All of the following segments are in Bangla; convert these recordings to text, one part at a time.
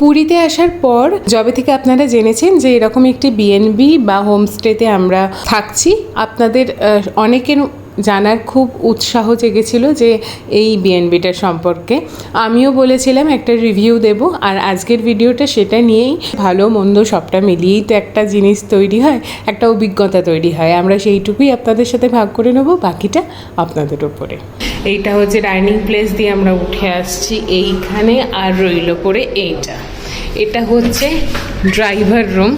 পুরীতে আসার পর যবে থেকে আপনারা জেনেছেন যে এরকম একটি বিএনবি বা হোমস্টেতে আমরা থাকছি, আপনাদের অনেকের জানার খুব উৎসাহ জেগেছিল যে এই বিএনবিটার সম্পর্কে। আমিও বলেছিলাম একটা রিভিউ দেব, আর আজকের ভিডিওটা সেটা নিয়েই ভালো মন্দ সবটা মিলিয়েই তো একটা জিনিস তৈরি হয়, একটা অভিজ্ঞতা তৈরি হয়। আমরা সেইটুকুই আপনাদের সাথে ভাগ করে নেব, বাকিটা আপনাদের ওপরে। এইটা হচ্ছে ডাইনিং প্লেস দিয়ে আমরা উঠে আসছি, এইখানে আর রইল করে এইটা। এটা হচ্ছে ড্রাইভার রুম।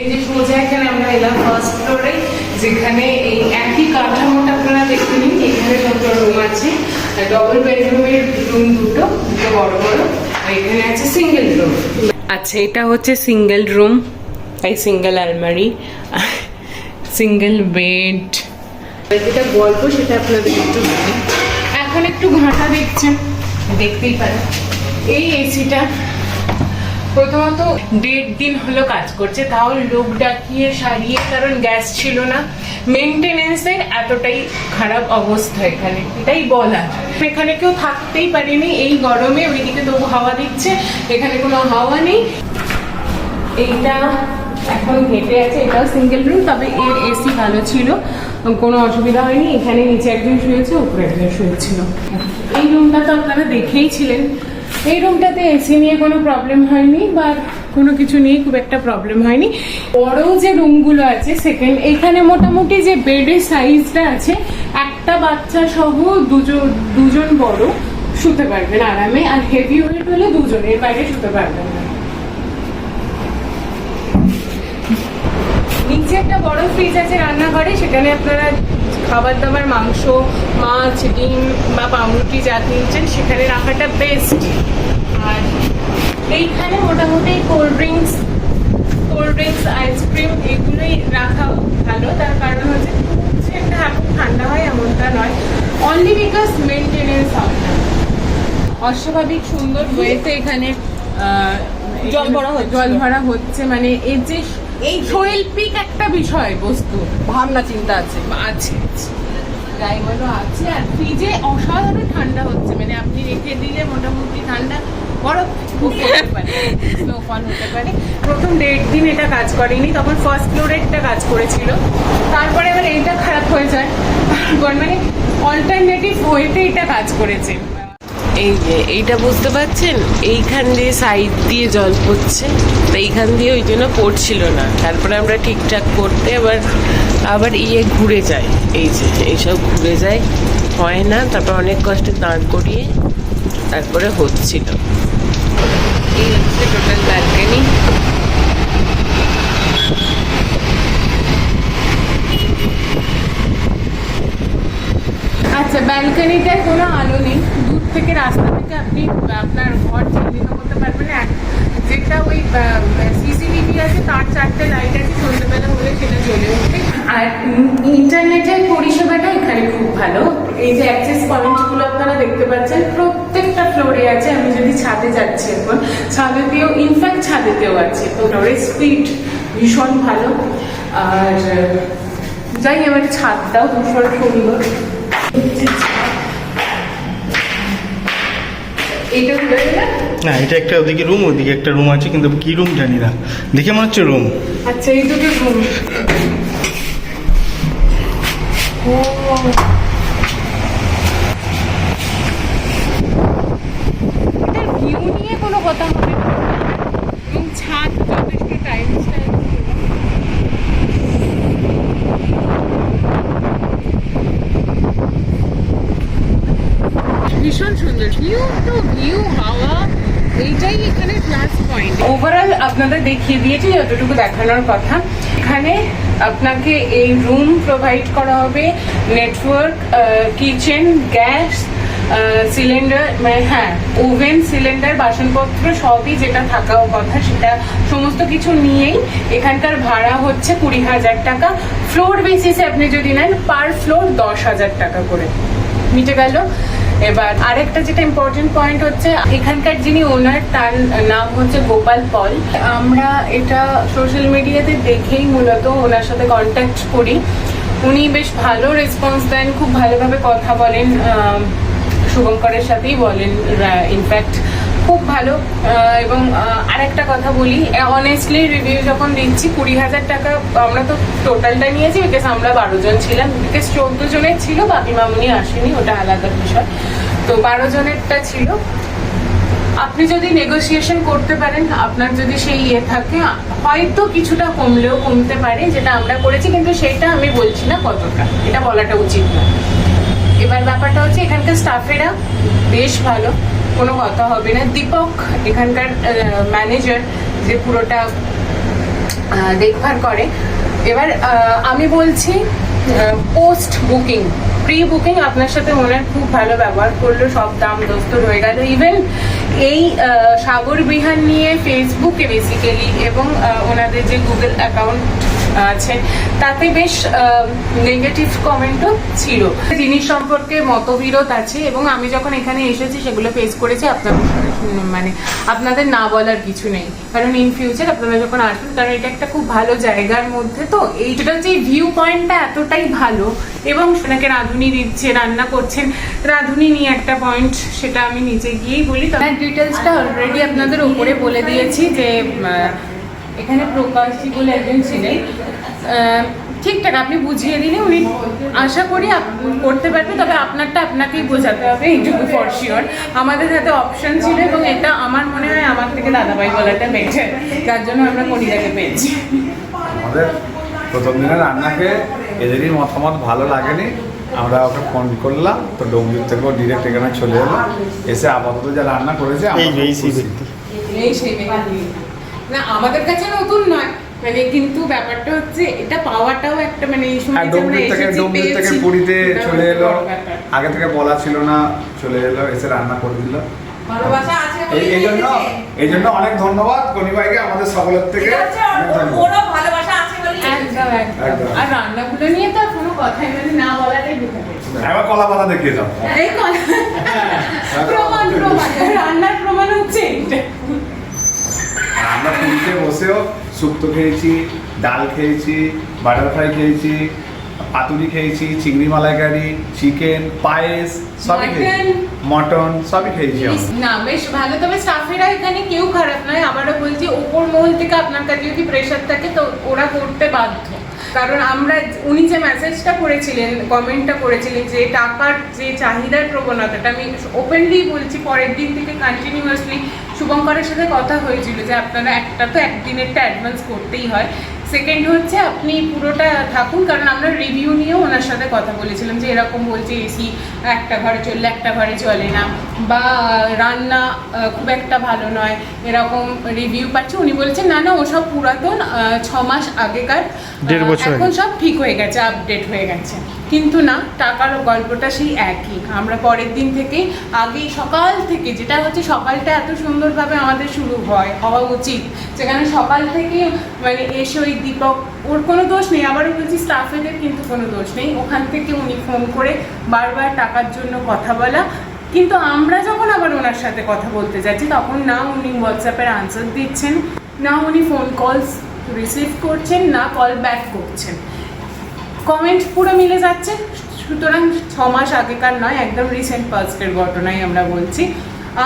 এই যে সোজা এখানে আমরা এলাম ফার্স্ট ফ্লোরে যেখানে এই একই কাঠামোটা আপনারা দেখে নিন এখানে দুটো রুম আছে। ডবল বেডরুমের রুম দুটো দুটো বড় বড় আর এখানে আছে সিঙ্গেল রুম আচ্ছা এটা হচ্ছে সিঙ্গেল রুম তাই সিঙ্গেল আলমারি সিঙ্গেল বেড যেটা গল্প সেটা আপনাদের একটু এখন একটু ঘাঁটা দেখছেন দেখতেই পারেন। এই এসিটা প্রথমত দেড় দিন হলো কাজ করছে, তাও লোক ডাকিয়ে সারিয়ে, কারণ গ্যাস ছিল না। মেনটেনেন্সের এতটাই খারাপ অবস্থা এখানে, এটাই বলা। এখানে কেউ থাকতেই পারেনি, এই গরমে ওইদিকে তবু হাওয়া দিচ্ছে, এখানে কোনো হাওয়া নেই। এইটা এখন হেঁটে আছে, এটাও সিঙ্গেল রুম তবে এর এসি ভালো ছিল, কোনো অসুবিধা হয়নি, এখানে নিচে একজন শুয়েছে, উপরে একজন শুয়েছিল। এই রুমটা তো আপনারা দেখেই ছিলেন। এই রুমটাতে এসি নিয়ে কোনো প্রবলেম হয়নি বা কোনো কিছু নিয়ে খুব একটা প্রবলেম হয়নি। বড় যে রুমগুলো আছে সেকেন্ড এখানে মোটামুটি যে বেডের সাইজটা আছে, একটা বাচ্চা সহ দুজন দুজন বড় শুতে পারবেন আরামে, আর হেভি ওয়েট হলে দুজনের বাইরে শুতে পারবেন নিচে একটা বড় ফ্রিজ আছে রান্নাঘরে, সেখানে আপনারা খাবার দাবার মাংস মাছ ডিম বা পাউরুটি যা কিনছেন সেখানে রাখাটা বেস্ট আর এইখানে মোটামুটি cold drinks cold drinks ice cream এগুলোই রাখা ভালো। তার কারণ হচ্ছে খুব যে একটা এখন ঠান্ডা হয় এমনটা নয়। অনলি বিকজ মেনটেনেন্স হয়। না অস্বাভাবিক সুন্দর ওয়েতে এখানে জল ভরা। জল ভরা হচ্ছে। মানে এর যে এই শৈল্পিক একটা বিষয় বস্তু ভাবনা চিন্তা আছে। আছে যাই বলো আছে আর ফ্রিজে অসাধারণ ঠান্ডা হচ্ছে। মানে আপনি রেখে দিলে মোটামুটি ঠান্ডা বরফ স্নোফল হতে পারে। প্রথম দেড় দিন এটা কাজ করেনি তখন ফার্স্ট ফ্লোরেরটা কাজ করেছিল। তারপরে এবার এইটা খারাপ হয়ে যায়। মানে অল্টারনেটিভ ওয়েতে এটা কাজ করেছে। এই যে, এইটা বুঝতে পারছেন? এইখান দিয়ে সাইড দিয়ে জল পড়ছে। তো এইখান দিয়ে ওই জন্য পড়ছিল না। তারপরে আমরা ঠিকঠাক করতে আবার আবার ইয়ে ঘুরে যায় এই যে, এইসব ঘুরে যায় হয় না, তারপর অনেক কষ্টে দাঁড় করিয়ে তারপরে হচ্ছিল। এই হচ্ছে টোটাল ব্যালকানি আচ্ছা ব্যালকনিটায় কোনো আলো নেই। থেকে রাস্তা থেকে আপনি, আপনার ঘর চিহ্নিত করতে পারবেন। এক, যেটা ওই সিসিটিভি আছে, তার চারটে লাইট আছে সন্ধ্যেবেলা হলে সেটা জ্বলে উঠবে আর ইন্টারনেটের পরিষেবাটা এখানে খুব ভালো। এই যে অ্যাক্সেস পয়েন্টগুলো আপনারা দেখতে পাচ্ছেন, প্রত্যেকটা ফ্লোরে আছে। আমি যদি ছাদে যাচ্ছি এখন ছাদেতেও ইনফ্যাক্ট ছাদেতেও আছে। তো ফ্লোরের স্পিড ভীষণ ভালো। আর, যাই, এবার ছাদটাও ভীষণ সুন্দর। না? এটা একটা ওদিকে রুম ওদিকে একটা রুম আছে কিন্তু কি রুম জানি না। দেখে মনে হচ্ছে রুম আচ্ছা এই দুটো রুম ও এটার ভিউ নিয়ে কোনো কথা হবে না এবং ছাদ যথেষ্ট টাইম স্টাইল ভীষণ সুন্দর ভিউ তো ভিউ হাওয়া এইটাই এখানে প্লাস পয়েন্ট ওভারঅল আপনাদের দেখিয়ে দিয়েছি যতটুকু দেখানোর কথা। এখানে আপনাকে এই রুম প্রোভাইড করা হবে। নেটওয়ার্ক কিচেন গ্যাস সিলিন্ডার মানে হ্যাঁ ওভেন সিলিন্ডার বাসনপত্র সবই যেটা থাকাও কথা, সেটা সমস্ত কিছু নিয়েই এখানকার ভাড়া হচ্ছে কুড়ি হাজার টাকা। ফ্লোর বেসিসে আপনি যদি নেন পার ফ্লোর দশ হাজার টাকা করে। মিটে গেল? এবার আরেকটা যেটা ইম্পর্টেন্ট পয়েন্ট হচ্ছে, এখানকার যিনি ওনার তার নাম হচ্ছে গোপাল পল। আমরা এটা সোশ্যাল মিডিয়াতে দেখেই মূলত ওনার সাথে কন্ট্যাক্ট করি। উনি বেশ ভালো রেসপন্স দেন, খুব ভালোভাবে কথা বলেন শুভঙ্করের সাথেই বলেন ইনফ্যাক্ট খুব ভালো এবং আরেকটা কথা বলি অনেস্টলি রিভিউ যখন দিচ্ছি, কুড়ি হাজার টাকা আমরা তো টোটালটা নিয়েছি বিকজ আমরা বারো জন ছিলাম বিকজ চোদ্দ জনের ছিল বাপি মামুনি আসেনি, ওটা আলাদা বিষয়। তো বারো জনেরটা ছিল। আপনি যদি নেগোসিয়েশন করতে পারেন, আপনার যদি সেই ইয়ে থাকে, হয়তো কিছুটা কমলেও কমতে পারে, যেটা আমরা করেছি, কিন্তু সেটা আমি বলছি না কতটা, এটা বলাটা উচিত না। এবার ব্যাপারটা হচ্ছে, এখানকার স্টাফেরা বেশ ভালো। কোনো কথা হবে না। দীপক, এখানকার ম্যানেজার যে পুরোটা দেখভাল করে। এবার আমি বলছি পোস্ট বুকিং প্রি বুকিং আপনার সাথে ওনার খুব ভালো ব্যবহার করল, সব দাম দস্তর হয়ে গেল। ইভেন এই সাগর বিহার নিয়ে ফেসবুকে বেসিক্যালি এবং ওনাদের যে গুগল অ্যাকাউন্ট আছে। তাতে বেশ নেগেটিভ কমেন্টও ছিল। জিনিস সম্পর্কে মতবিরোধ আছে এবং আমি যখন এখানে এসেছি সেগুলো ফেস করেছি আপনার মানে আপনাদের না বলার কিছু নেই। কারণ ইন ফিউচার আপনারা যখন আসবেন, কারণ এটা একটা খুব ভালো জায়গার মধ্যে তো এইটা যে ভিউ পয়েন্টটা এতটাই ভালো এবং সেটাকে রাঁধুনি দিচ্ছে, রান্না করছেন, রাঁধুনি নিয়ে একটা পয়েন্ট সেটা আমি নিচে গিয়েই বলি। তার ডিটেলসটা অলরেডি আপনাদের উপরে বলে দিয়েছি যে এখানে প্রকাশী বলে একজন ছিলেন। ঠিকঠাক আপনি বুঝিয়ে দিলে উনি আশা করি আপ- করতে পারবে তবে আপনারটা আপনাকেই বোঝাতে হবে এইটুকু ফর শিওর আমাদের হাতে অপশন ছিল এবং এটা আমার মনে হয় আমার থেকে দাদাভাই বলাটা বেটার যার জন্য আমরা কনিদাকে পেয়েছি। আমাদের প্রথম দিনের রান্নাকে এদেরই মতামত ভালো লাগেনি আমরা ওকে ফোন করলাম তো ডোমজুর থেকেও ডিরেক্ট এখানে চলে এলো এসে আপাতত যা রান্না করেছে এই সেই ব্যক্তি। এই সেই ব্যক্তি। না আমাদের কাছে নতুন নয় মানে কিন্তু ব্যাপারটা হচ্ছে এটা পাওয়াটাও একটা মানে এই সময় আর যে থেকে এসেছি, থেকে পুরীতে চলে এলো। আগে থেকে বলা ছিল না চলে এলো এসে রান্না করে দিল। ভালোবাসা আছে এই জন্য এই জন্য অনেক ধন্যবাদ গনি ভাইকে আমাদের সকলের থেকে। অনেক ভালোবাসা আছে বলে একদম। আর রান্নাগুলো নিয়ে তো কোনো কথাই মানে না বলাটাই বেটার এবার কলা পাতা দেখিয়ে যাও এই কথা প্রমাণ প্রমাণ। রান্নার প্রমাণ হচ্ছে। আমরা পুরীতে বসেও শুক্তো খেয়েছি ডাল খেয়েছি বাটার ফ্রাই খেয়েছি পাতুরি খেয়েছি চিংড়ি মালাইকারি চিকেন পায়েস সবই খেয়েছি। মটন সবই খেয়েছি না বেশ ভালো। তবে স্টাফেরা এখানে কেউ খারাপ নয়। আবারও বলছি ওপর মহল থেকে আপনার কাছে যদি প্রেশার থাকে তো ওরা করতে বাধ্য। কারণ আমরা উনি যে মেসেজটা করেছিলেন কমেন্টটা করেছিলেন যে টাকার যে চাহিদার প্রবণতাটা আমি ওপেনলি বলছি পরের দিন থেকে কন্টিনিউয়াসলি শুভঙ্করের সাথে কথা হয়েছিল যে আপনারা একটা তো একদিনেরটা অ্যাডভান্স করতেই হয়। সেকেন্ড হচ্ছে আপনি পুরোটা থাকুন কারণ আমরা রিভিউ নিয়েও ওনার সাথে কথা বলেছিলাম যে এরকম বলছে এসি একটা ঘরে চললে একটা ঘরে চলে না বা রান্না খুব একটা ভালো নয় এরকম রিভিউ পাচ্ছি। উনি বলেছেন না না ওসব পুরাতন ছ মাস আগেকার এখন সব ঠিক হয়ে গেছে আপডেট হয়ে গেছে। কিন্তু না টাকার গল্পটা সেই একই। আমরা পরের দিন থেকেই আগেই সকাল থেকে যেটা হচ্ছে সকালটা এত সুন্দরভাবে আমাদের শুরু হয় হওয়া উচিত। যেখানে সকাল থেকে মানে এসে ওই দীপক। ওর কোনো দোষ নেই, আবারও বলছি স্টাফেদের কিন্তু কোনো দোষ নেই। ওখান থেকে উনি ফোন করে বারবার টাকার জন্য কথা বলা। কিন্তু আমরা যখন আবার ওনার সাথে কথা বলতে যাচ্ছি, তখন না উনি হোয়াটসঅ্যাপের আনসার দিচ্ছেন, না উনি ফোন কলস রিসিভ করছেন, না কল ব্যাক করছেন। কমেন্ট পুরো মিলে যাচ্ছে। সুতরাং ছ মাস আগেকার নয়, একদম রিসেন্ট পাস্টের ঘটনাই আমরা বলছি।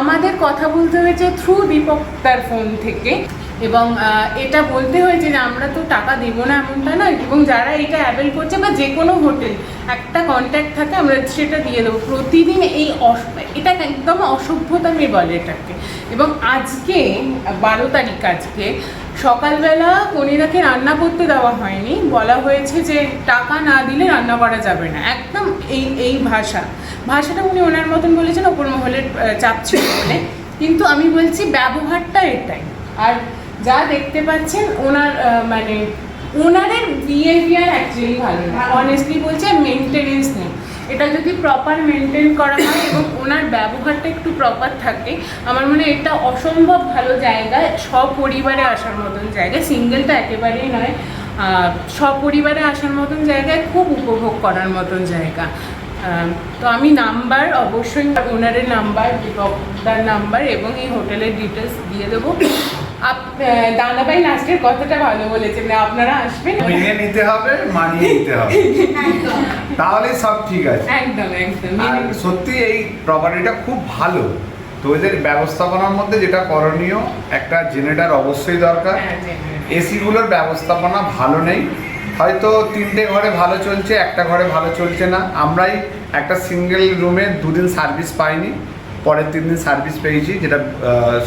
আমাদের কথা বলতে হয়েছে থ্রু দীপক তার ফোন থেকে। এবং এটা বলতে হয়েছে যে আমরা তো টাকা দেবো না এমনটা নয়। এবং যারা এটা অ্যাভেল করছে বা যে কোনো হোটেল একটা কন্ট্যাক্ট থাকে, আমরা সেটা দিয়ে দেবো। প্রতিদিন এই এটা একদম অসভ্যতামি বলে এটাকে। এবং আজকে, বারো তারিখ আজকে, সকালবেলা কনিরাকে রান্না করতে দেওয়া হয়নি। বলা হয়েছে যে টাকা না দিলে রান্না করা যাবে না। একদম এই এই ভাষা। ভাষাটা উনি ওনার মতন বলেছেন, ওপর মহলের চাপ ছিল বলে। কিন্তু আমি বলছি ব্যবহারটা এটাই। আর যা দেখতে পাচ্ছেন ওনার মানে ওনারের বিহেভিয়ার অ্যাকচুয়ালি ভালো না। অনেস্টলি বলছে মেনটেনেন্স নেই। এটা যদি প্রপার মেনটেন করা হয় এবং ওনার ব্যবহারটা একটু প্রপার থাকে আমার মনে হয় এটা অসম্ভব ভালো জায়গায় সপরিবারে আসার মতন জায়গা। সিঙ্গেলটা একেবারেই নয় সপরিবারে আসার মতন জায়গায় খুব উপভোগ করার মতন জায়গা। তো আমি নাম্বার অবশ্যই ওনারের নাম্বার দীপকদার নাম্বার এবং এই হোটেলের ডিটেলস দিয়ে দেবো। দাদাভাই লাস্টের কথাটা ভালো বলেছেন যে আপনারা আসবেন। মেনে নিতে হবে মানিয়ে নিতে হবে। তাহলে সব ঠিক আছে। একদম একদম। আর সত্যি এই প্রপার্টিটা খুব ভালো। তো এদের ব্যবস্থাপনার মধ্যে যেটা করণীয় একটা জেনারেটার অবশ্যই দরকার। হ্যাঁ, এসিগুলোর ব্যবস্থাপনা ভালো নেই। হয়তো তিনটে ঘরে ভালো চলছে একটা ঘরে ভালো চলছে না। আমরাই একটা সিঙ্গেল রুমে দুদিন সার্ভিস পাইনি পরের তিন দিন সার্ভিস পেয়েছি যেটা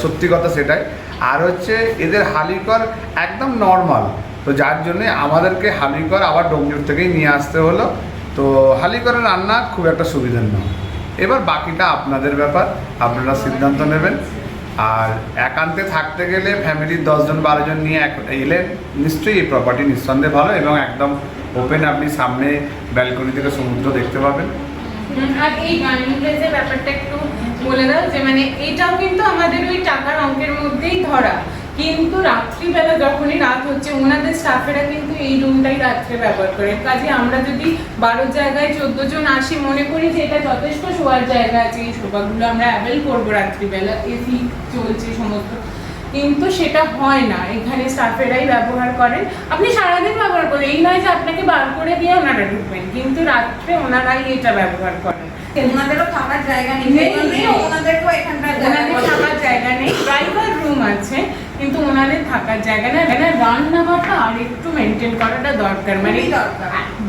সত্যি কথা সেটাই। আর হচ্ছে এদের হালিকর একদম নর্মাল তো যার জন্যে আমাদেরকে হালিকর আবার ডোমজুর থেকেই নিয়ে আসতে হলো। তো হালিকরের রান্না খুব একটা সুবিধার নয় এবার বাকিটা আপনাদের ব্যাপার, আপনারা সিদ্ধান্ত নেবেন। আর একান্তে থাকতে গেলে ফ্যামিলির দশজন বারোজন নিয়ে এক- এলে নিশ্চয়ই এই প্রপার্টি নিঃসন্দেহে ভালো এবং একদম ওপেন আপনি সামনে ব্যালকনি থেকে সমুদ্র দেখতে পাবেন। আর এই ডাইনিং ব্যাপারটা একটু বলে দাও যে মানে এটাও কিন্তু আমাদের ওই টাকার অঙ্কের মধ্যেই ধরা। কিন্তু রাত্রিবেলা যখনই রাত হচ্ছে, ওনাদের স্টাফেরা কিন্তু এই রুমটাই রাত্রে ব্যবহার করে। কাজে আমরা যদি বারো জায়গায় চোদ্দ জন আসি, মনে করি যে এটা যথেষ্ট শোয়ার জায়গা আছে। এই শোভাগুলো আমরা অ্যাভেল করব রাত্রিবেলা এসি চলছে সমস্ত। কিন্তু সেটা হয় না। এখানে স্টাফেরাই ব্যবহার করেন। আপনি সারাদিন ব্যবহার করেন। এই নয় যে আপনাকে বার করে দিয়ে ওনারা ঢুকবেন। কিন্তু রাত্রে ওনারাই এটা ব্যবহার করেন। ওনাদেরও থাকার জায়গা নেই। ওনাদেরকেও এখানকার থাকার জায়গা নেই প্রাইভেট রুম আছে কিন্তু ওনাদের থাকার জায়গা এখানে রান্নাঘরটা আর একটু মেনটেন করাটা দরকার। মানে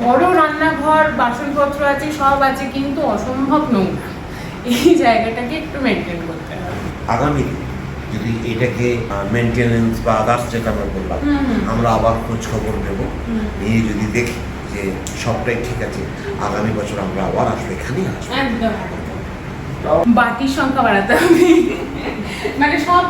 বড় রান্নাঘর বাসনপত্র আছে সব আছে কিন্তু অসম্ভব নোংরা। এই জায়গাটাকে একটু মেনটেন করতে হবে। আগামী যদি এটাকে মেনটেনেন্স বা আদার্স যেটা আমরা বললাম। আমরা আবার খোঁজ খবর নেব। হুম। নিয়ে যদি দেখি যে সবটাই ঠিক আছে আগামী বছর আমরা আবার আসব এখানেই আসব। বাটির সংখ্যা বাড়াতে হবে। মানে সব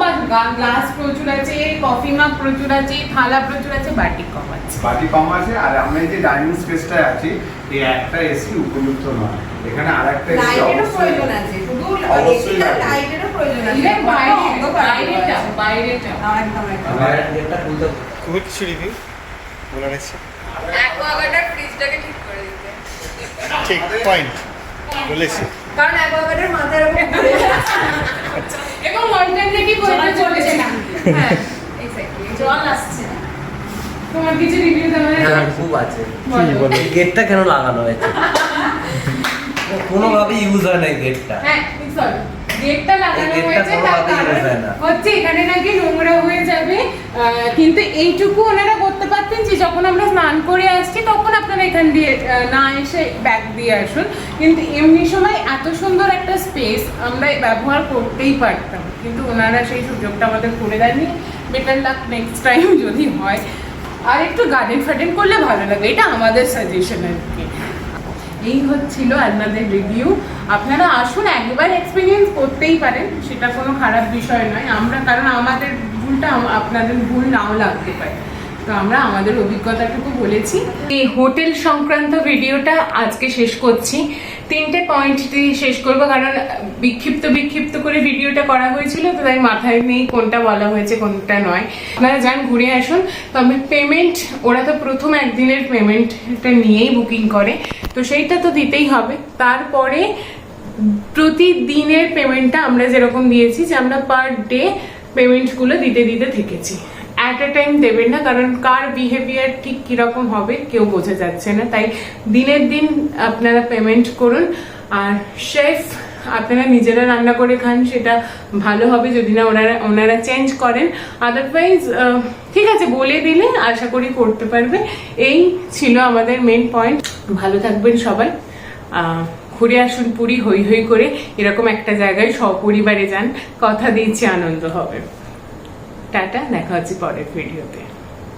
গ্লাস প্রচুর আছে কফি মাগ প্রচুর আছে থালা প্রচুর আছে বাটি কম আছে। বাটি কম আছে আর আমরা এই যে ডাইনিং স্পেসটায় আছি এই একটা এসি উপযুক্ত নয়। এখানে আর একটা এসি লাইটেরও প্রয়োজন আছে শুধু অবশ্যই। লাইটেরও প্রয়োজন আছে। ইভেন বাইরে অন্ধকার বাইরেটা। বাইরেটা খুবই কিছু রিভিউ বলার আছে অ্যাকোয়াগার্ডের ফ্রিজটাকে ঠিক করে দিতে। ঠিক পয়েন্ট বলেছি কারণ অ্যাকোয়াগার্ডের মাথার উপর ঘুরে এবং অল্টারনেটিভ ওয়েতে চলেছে না। হ্যাঁ এক্স্যাক্টলি জল আসছে তোমার কিছু রিভিউ দেওয়া হ্যাঁ খুব আছে। বলো। গেটটা কেন লাগানো হয়েছে? কোনোভাবে ইউজ হয় না এই গেটটা। হ্যাঁ সরি গেটটা লাগানো হয়েছে তার কারণ। হচ্ছে এখানে নাকি নোংরা হয়ে যাবে। কিন্তু এইটুকু ওনারা করতে পারতেন যে যখন আমরা স্নান করে আসছি তখন আপনারা এখান দিয়ে না এসে ব্যাগ দিয়ে আসুন। কিন্তু এমনি সময় এত সুন্দর একটা স্পেস আমরা ব্যবহার করতেই পারতাম। কিন্তু ওনারা সেই সুযোগটা আমাদের করে দেননি। বেটার লাক নেক্সট টাইম যদি হয়। আর একটু গার্ডেন ফার্ডেন করলে ভালো লাগে এটা আমাদের সাজেশন আর কি। এই হচ্ছিল আপনাদের রিভিউ আপনারা আসুন, একবার এক্সপিরিয়েন্স করতেই পারেন, সেটা কোনো খারাপ বিষয় নয়। আমরা, কারণ আমাদের ভুলটা, আপনাদের ভুল নাও লাগতে পারে। তো আমরা আমাদের অভিজ্ঞতাটুকু বলেছি। এই হোটেল সংক্রান্ত ভিডিওটা আজকে শেষ করছি। তিনটে পয়েন্ট দিয়ে শেষ করব, কারণ বিক্ষিপ্ত বিক্ষিপ্ত করে ভিডিওটা করা হয়েছিল, তো তাই মাথায় নেই কোনটা বলা হয়েছে, কোনটা নয়। আপনারা যান, ঘুরে আসুন। তবে পেমেন্ট ওরা তো প্রথম একদিনের পেমেন্টটা নিয়েই বুকিং করে, তো সেইটা তো দিতেই হবে। তারপরে প্রতিদিনের পেমেন্টটা আমরা যেরকম দিয়েছি, যে আমরা পার ডে পেমেন্টগুলো দিতে দিতে থেকেছি। অ্যাট এ টাইম দেবেন না, কারণ কার বিহেভিয়ার ঠিক কীরকম হবে কেউ বোঝা যাচ্ছে না। তাই দিনের দিন আপনারা পেমেন্ট করুন। আর শেফ আপনারা নিজেরা রান্না করে খান, সেটা ভালো হবে যদি না ওনারা ওনারা চেঞ্জ করেন। আদারওয়াইজ ঠিক আছে, বলে দিলে আশা করি করতে পারবে। এই ছিল আমাদের মেন পয়েন্ট ভালো থাকবেন সবাই। ঘুরে আসুন পুরী হই হই করে। এরকম একটা জায়গায় সপরিবারে যান। কথা দিচ্ছি আনন্দ হবে। টাটা দেখা হচ্ছে পরের ভিডিওতে